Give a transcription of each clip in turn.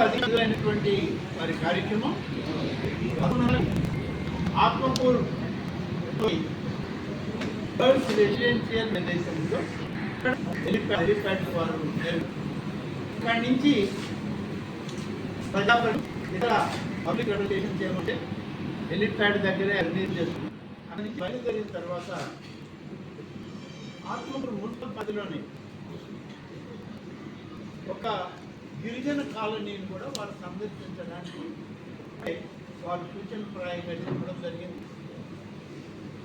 వారి కార్యక్రమం. Atmakur girls residential ప్రదేశంలో హెలిప్యాడ్ వారు ఇక్కడి నుంచి ప్రజాప్రతి ఇతర పబ్లిక్ అడ్మినిస్ట్రేషన్ చేయమంటే హెలిప్యాడ్ దగ్గరే అడ్మిట్ చేస్తుంది అక్కడి నుంచి బయలుదేరిన తర్వాత ఆత్మకూరు మున్సిపల్ పరిధిలోని ఒక గిరిజన కాలనీని కూడా వారు సందర్శించడానికి వారు సూచన ప్రాయంగా చెప్పడం జరిగింది.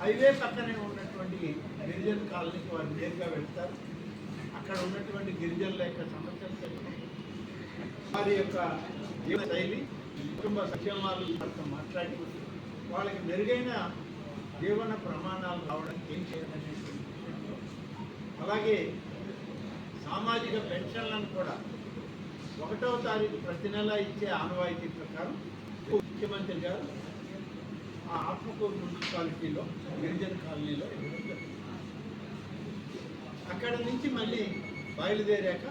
హైవే పక్కనే ఉన్నటువంటి గిరిజన కాలనీకి వారు నేరుగా వెళ్తారు. అక్కడ ఉన్నటువంటి గిరిజనుల యొక్క సమస్యలు తెలుసుకుంటారు. వారి యొక్క జీవన శైలి కుటుంబ సంక్షేమాలు వారితో మాట్లాడి వాళ్ళకి మెరుగైన జీవన ప్రమాణాలు రావడానికి ఏం చేయాలని అలాగే సామాజిక పెన్షన్లను కూడా ఒకటవ తారీఖు ప్రతి నెల ఇచ్చే ఆనవాయితీ ప్రకారం ముఖ్యమంత్రి గారు ఆ ఆత్మకూరు మున్సిపాలిటీలో గిరిజన కాలనీలో అక్కడ నుంచి మళ్ళీ బయలుదేరాక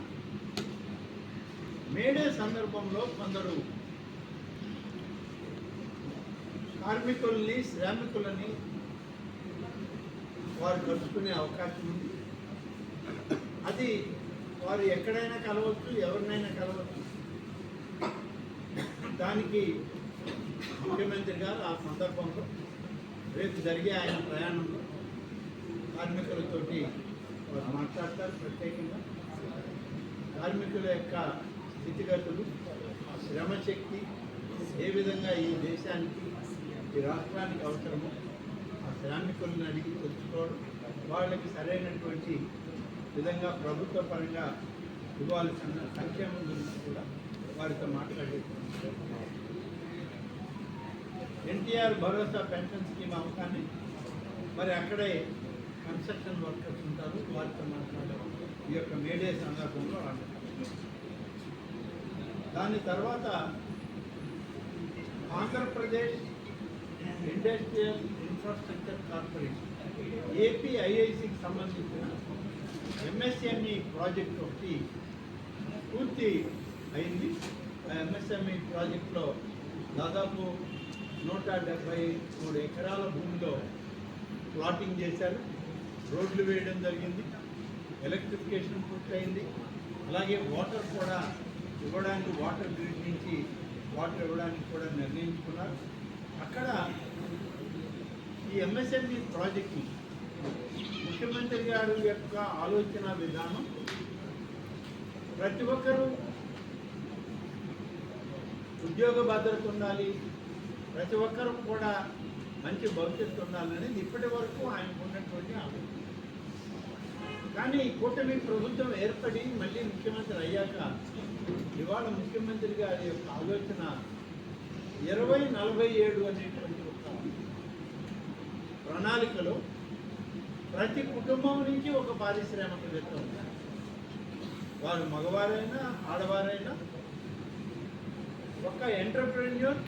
మేడే సందర్భంలో కొందరు కార్మికుల్ని శ్రామికులని వారు కలుసుకునే అవకాశం ఉంది. అది వారు ఎక్కడైనా కలవచ్చు ఎవరినైనా కలవచ్చు. దానికి ముఖ్యమంత్రి గారు ఆ సందర్భంలో రేపు జరిగే ఆయన ప్రయాణంలో కార్మికులతోటి వారు మాట్లాడతారు ప్రత్యేకంగా. కార్మికుల యొక్క స్థితిగతులు శ్రమశక్తి ఏ విధంగా ఈ దేశానికి ఈ రాష్ట్రానికి అవసరమో ఆ శ్రామికులను అడిగి తెలుసుకోవడం వాళ్ళకి సరైనటువంటి విధంగా ప్రభుత్వ పరంగా ఇవ్వాల్సిన సంక్షేమం గురించి కూడా వారితో మాట్లాడే ఎన్టీఆర్ భరోసా పెన్షన్ స్కీమ్ అవకాన్ని మరి అక్కడే కన్స్ట్రక్షన్ వర్కర్స్ ఉంటారు వారితో మాట్లాడడం ఈ యొక్క మేడే సందర్భంలో దాని తర్వాత ఆంధ్రప్రదేశ్ ఇండస్ట్రియల్ ఇన్ఫ్రాస్ట్రక్చర్ కార్పొరేషన్ ఏపీఐఐసికి సంబంధించిన ఎంఎస్ఎంఈ ప్రాజెక్ట్ ఒకటి పూర్తి అయింది. ఆ ఎంఎస్ఎంఈ ప్రాజెక్ట్లో దాదాపు నూట డెబ్బై మూడు ఎకరాల భూమిలో ప్లాటింగ్ చేశారు. రోడ్లు వేయడం జరిగింది. ఎలక్ట్రిఫికేషన్ పూర్తయింది. అలాగే వాటర్ కూడా ఇవ్వడానికి వాటర్ గ్రిడ్ నుంచి వాటర్ ఇవ్వడానికి కూడా నిర్ణయించుకున్నారు. అక్కడ ఈ ఎంఎస్ఎంఈ ప్రాజెక్ట్ని ముఖ్యమంత్రి గారి యొక్క ఆలోచన విధానం ప్రతి ఒక్కరూ ఉద్యోగ భద్రత ఉండాలి ప్రతి ఒక్కరూ కూడా మంచి భవిష్యత్తు ఉండాలనేది ఇప్పటి వరకు ఆయనకు ఉన్నటువంటి ఆలోచన. కానీ కూటమి ప్రభుత్వం ఏర్పడి మళ్ళీ ముఖ్యమంత్రి అయ్యాక ఇవాళ ముఖ్యమంత్రి గారి యొక్క ఆలోచన ఇరవై నలభై ఏడు అనేటువంటి ఒక ప్రణాళికలో ప్రతి కుటుంబం నుంచి ఒక పారిశ్రామికవేత్త ఉన్నారు వారు మగవారైనా ఆడవారైనా ఒక ఎంటర్ప్రెన్యూర్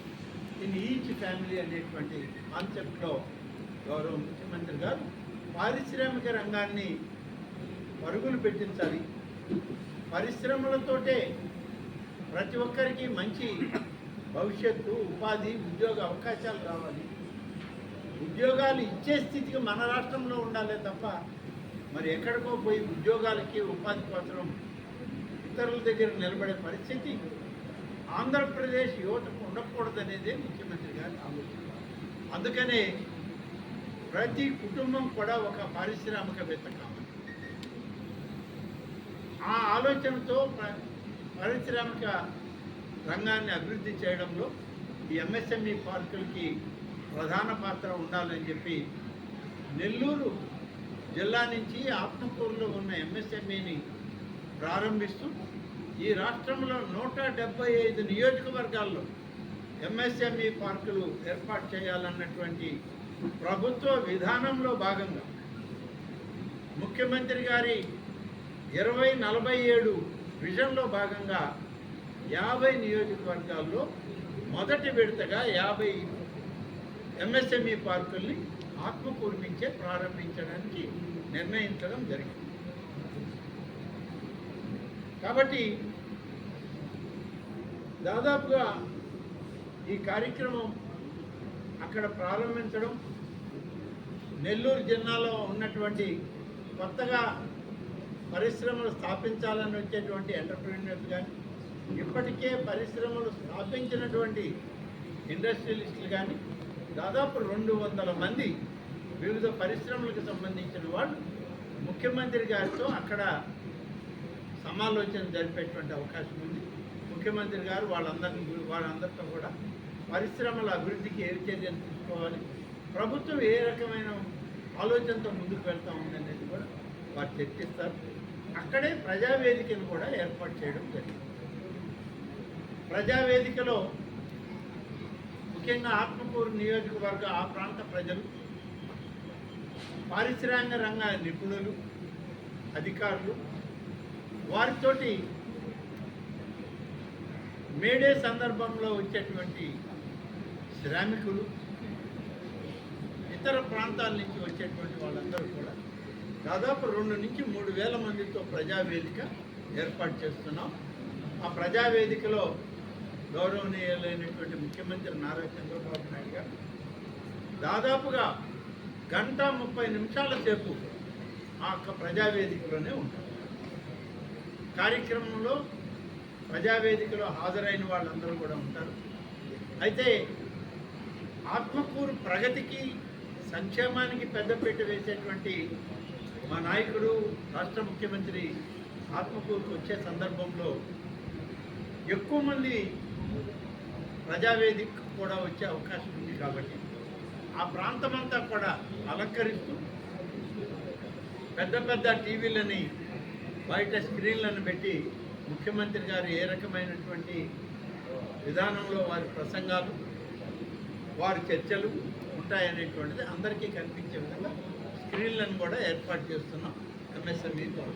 ఇన్ ఈచ్ ఫ్యామిలీ అనేటువంటి కాన్సెప్ట్లో గౌరవ ముఖ్యమంత్రి గారు పారిశ్రామిక రంగాన్ని పరుగులు పెట్టించాలి. పరిశ్రమలతోటే ప్రతి ఒక్కరికి మంచి భవిష్యత్తు ఉపాధి ఉద్యోగ అవకాశాలు రావాలి. ఉద్యోగాలు ఇచ్చే స్థితికి మన రాష్ట్రంలో ఉండాలే తప్ప మరి ఎక్కడికో పోయి ఉద్యోగాలకి ఉపాధి కోసం ఇతరుల దగ్గర నిలబడే పరిస్థితి ఆంధ్రప్రదేశ్ యువతకు ఉండకూడదనేదే ముఖ్యమంత్రి గారి ఆలోచన. అందుకనే ప్రతి కుటుంబం కూడా ఒక పారిశ్రామికవేత్త కావాలి. ఆ ఆలోచనతో పారిశ్రామిక రంగాన్ని అభివృద్ధి చేయడంలో ఈ ఎంఎస్ఎంఈ పార్కులకి ప్రధాన పాత్ర ఉండాలని చెప్పి నెల్లూరు జిల్లా నుంచి ఆత్మకూరులో ఉన్న ఎంఎస్ఎంఈని ప్రారంభిస్తూ ఈ రాష్ట్రంలో నూట డెబ్బై ఐదు నియోజకవర్గాల్లో ఎంఎస్ఎంఈ పార్కులు ఏర్పాటు చేయాలన్నటువంటి ప్రభుత్వ విధానంలో భాగంగా ముఖ్యమంత్రి గారి ఇరవై నలభై ఏడు విజన్లో భాగంగా యాభై నియోజకవర్గాల్లో మొదటి విడతగా యాభై ఎంఎస్ఎంఈ పార్కుల్ని ఆత్మకూరు నుంచే ప్రారంభించడానికి నిర్ణయించడం జరిగింది. కాబట్టి దాదాపుగా ఈ కార్యక్రమం అక్కడ ప్రారంభించడం నెల్లూరు జిల్లాలో ఉన్నటువంటి కొత్తగా పరిశ్రమలు స్థాపించాలని వచ్చేటువంటి ఎంటర్ప్రీనర్స్ కానీ ఇప్పటికే పరిశ్రమలు స్థాపించినటువంటి ఇండస్ట్రియలిస్టులు కానీ దాదాపు రెండు వందల మంది వివిధ పరిశ్రమలకు సంబంధించిన వాళ్ళు ముఖ్యమంత్రి గారితో అక్కడ సమాలోచన జరిపేటువంటి అవకాశం ఉంది. ముఖ్యమంత్రి గారు వాళ్ళందరినీ వాళ్ళందరితో కూడా పరిశ్రమల అభివృద్ధికి ఏ చర్యలు తీసుకోవాలి ప్రభుత్వం ఏ రకమైన ఆలోచనతో ముందుకు వెళ్తా ఉందనేది కూడా వారు చర్చిస్తారు. అక్కడే ప్రజావేదికను కూడా ఏర్పాటు చేయడం జరిగింది. ప్రజావేదికలో ముఖ్యంగా ఆత్మకూరు నియోజకవర్గ ఆ ప్రాంత ప్రజలు పారిశ్రామిక రంగ నిపుణులు అధికారులు వారితోటి మేడే సందర్భంలో వచ్చేటువంటి శ్రామికులు ఇతర ప్రాంతాల నుంచి వచ్చేటువంటి వాళ్ళందరూ కూడా దాదాపు రెండు నుంచి మూడు వేల మందితో ప్రజావేదిక ఏర్పాటు చేస్తున్నాం. ఆ ప్రజావేదికలో గౌరవనీయులైనటువంటి ముఖ్యమంత్రి నారా చంద్రబాబు నాయుడు గారు దాదాపుగా గంట ముప్పై నిమిషాల సేపు ఆ యొక్క ప్రజావేదికలోనే ఉంటారు. కార్యక్రమంలో ప్రజావేదికలో హాజరైన వాళ్ళందరూ కూడా ఉంటారు. అయితే ఆత్మకూరు ప్రగతికి సంక్షేమానికి పెద్దపీట వేసేటువంటి మా నాయకుడు రాష్ట్ర ముఖ్యమంత్రి ఆత్మకూరుకు వచ్చే సందర్భంలో ఎక్కువ మంది ప్రజావేదిక కూడా వచ్చే అవకాశం ఉంది కాబట్టి ఆ ప్రాంతమంతా కూడా అలంకరిస్తూ పెద్ద పెద్ద టీవీలని బయట స్క్రీన్లను పెట్టి ముఖ్యమంత్రి గారు ఏ రకమైనటువంటి విధానంలో వారి ప్రసంగాలు వారి చర్చలు ఉంటాయనేటువంటిది అందరికీ కనిపించే విధంగా స్క్రీన్లను కూడా ఏర్పాటు చేస్తున్నాం. ఎంఎస్ఎంఈ ద్వారా.